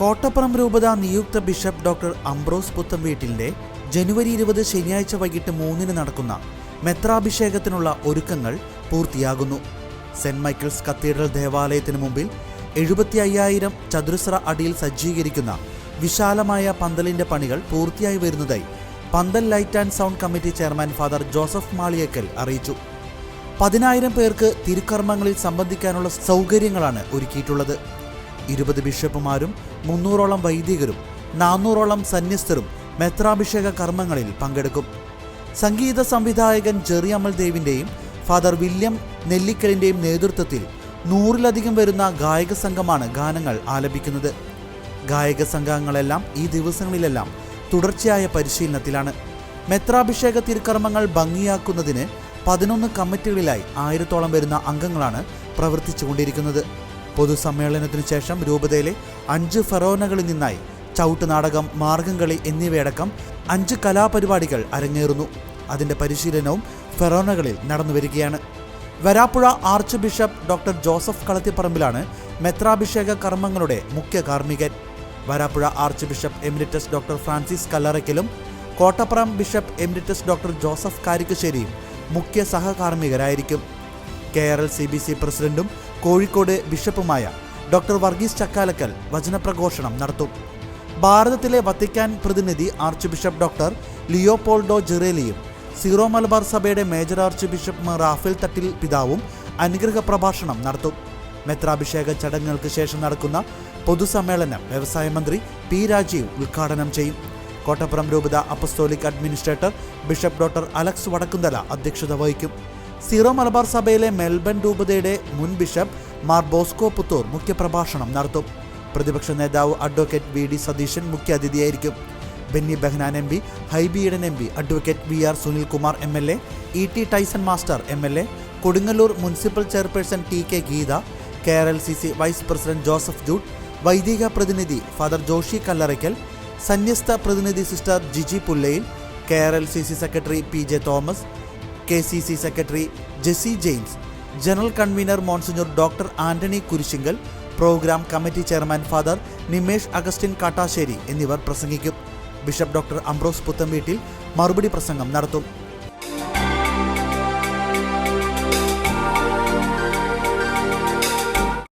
കോട്ടപ്പുറം രൂപത നിയുക്ത bishop doctor Ambrose പുത്തംവീട്ടിലിന്റെ ജനുവരി ഇരുപത് ശനിയാഴ്ച വൈകിട്ട് മൂന്നിന് നടക്കുന്ന മെത്രാഭിഷേകത്തിനുള്ള ഒരുക്കങ്ങൾ പൂർത്തിയാകുന്നു. സെന്റ് മൈക്കിൾസ് കത്തീഡ്രൽ ദേവാലയത്തിന് മുമ്പിൽ എഴുപത്തി അയ്യായിരം ചതുരശ്ര അടിയിൽ സജ്ജീകരിക്കുന്ന വിശാലമായ പന്തലിന്റെ പണികൾ പൂർത്തിയായി വരുന്നതായി പന്തൽ light and sound committee chairman father Joseph Maliyekkal അറിയിച്ചു. പതിനായിരം പേർക്ക് തിരുക്കർമ്മങ്ങളിൽ സംബന്ധിക്കാനുള്ള സൗകര്യങ്ങളാണ് ഒരുക്കിയിട്ടുള്ളത്. ഇരുപത് ബിഷപ്പുമാരും മുന്നൂറോളം വൈദികരും നാനൂറോളം സന്യസ്തരും മെത്രാഭിഷേക കർമ്മങ്ങളിൽ പങ്കെടുക്കും. സംഗീത സംവിധായകൻ ജെറി അമൽദേവിന്റെയും ഫാദർ വില്യം നെല്ലിക്കലിന്റെയും നേതൃത്വത്തിൽ നൂറിലധികം വരുന്ന ഗായക സംഘമാണ് ഗാനങ്ങൾ ആലപിക്കുന്നത്. ഗായക സംഘങ്ങളെല്ലാം ഈ ദിവസങ്ങളിലെല്ലാം തുടർച്ചയായ പരിശീലനത്തിലാണ്. മെത്രാഭിഷേക തിരുക്കർമ്മങ്ങൾ ഭംഗിയാക്കുന്നതിന് പതിനൊന്ന് കമ്മിറ്റികളിലായി ആയിരത്തോളം വരുന്ന അംഗങ്ങളാണ് പ്രവർത്തിച്ചുകൊണ്ടിരിക്കുന്നത്. പൊതുസമ്മേളനത്തിനു ശേഷം രൂപതയിലെ അഞ്ച് ഫെറോനകളിൽ നിന്നായി ചവിട്ട് നാടകം മാർഗംകളി എന്നിവയടക്കം അഞ്ച് കലാപരിപാടികൾ അരങ്ങേറുന്നു. അതിന്റെ പരിശീലനവും ഫെറോനകളിൽ നടന്നു വരികയാണ്. Varapuzha archbishop doctor Joseph കളത്തിപ്പറമ്പിലാണ് മെത്രാഭിഷേക കർമ്മങ്ങളുടെ മുഖ്യ കാർമ്മികൻ. Varapuzha archbishop emeritus doctor Francis കല്ലറയ്ക്കലും Kottappuram bishop emeritus doctor Joseph കാരിക്കശ്ശേരിയും മുഖ്യ സഹകാർമ്മികരായിരിക്കും. K R L C B C പ്രസിഡന്റും കോഴിക്കോട് ബിഷപ്പുമായ ഡോക്ടർ വർഗീസ് ചക്കാലക്കൽ വചനപ്രഘോഷണം നടത്തും. ഭാരതത്തിലെ വത്തിക്കാൻ പ്രതിനിധി ആർച്ച് ബിഷപ്പ് ഡോക്ടർ ലിയോപോൾഡോ ജിറേലിയും സീറോ മലബാർ സഭയുടെ major archbishop Raphael Thattil പിതാവും അനുഗ്രഹ പ്രഭാഷണം നടത്തും. മെത്രാഭിഷേക ചടങ്ങുകൾക്ക് ശേഷം നടക്കുന്ന പൊതുസമ്മേളനം വ്യവസായ മന്ത്രി പി രാജീവ് ഉദ്ഘാടനം ചെയ്യും. കോട്ടപ്പുറം രൂപത apostolic administrator bishop doctor Alex Vadakkumthala അധ്യക്ഷത വഹിക്കും. സീറോ മലബാർ സഭയിലെ മെൽബൺ രൂപതയുടെ മുൻ ബിഷപ്പ് മാർ ബോസ്കോ പുത്തൂർ മുഖ്യപ്രഭാഷണം നടത്തും. പ്രതിപക്ഷ നേതാവ് advocate V D Satheesan മുഖ്യാതിഥിയായിരിക്കും. Benny Behanan M P Hibi M P advocate V R Sunilkumar M L A E T Tyson master M L A Kodungallur municipal chairperson T K Geetha K R L C C vice president Joseph Jude വൈദിക പ്രതിനിധി father Joshy Kallarakkal സന്യസ്ത പ്രതിനിധി sister Jiji Pullayil K R L C C secretary P J Thomas K C C secretary Jessy James general convener monsignor doctor Antony Kurisinkal program committee chairman father Nimesh Augustine Kattassery എന്നിവർ പ്രസംഗിക്കും. Bishop doctor Ambrose പുത്തൻവീട്ടിൽ മറുപടി പ്രസംഗം നടത്തും.